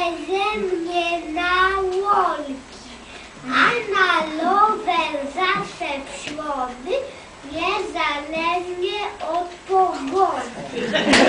Później mnie na łąki, a na rower zawsze w niezależnie od pogody.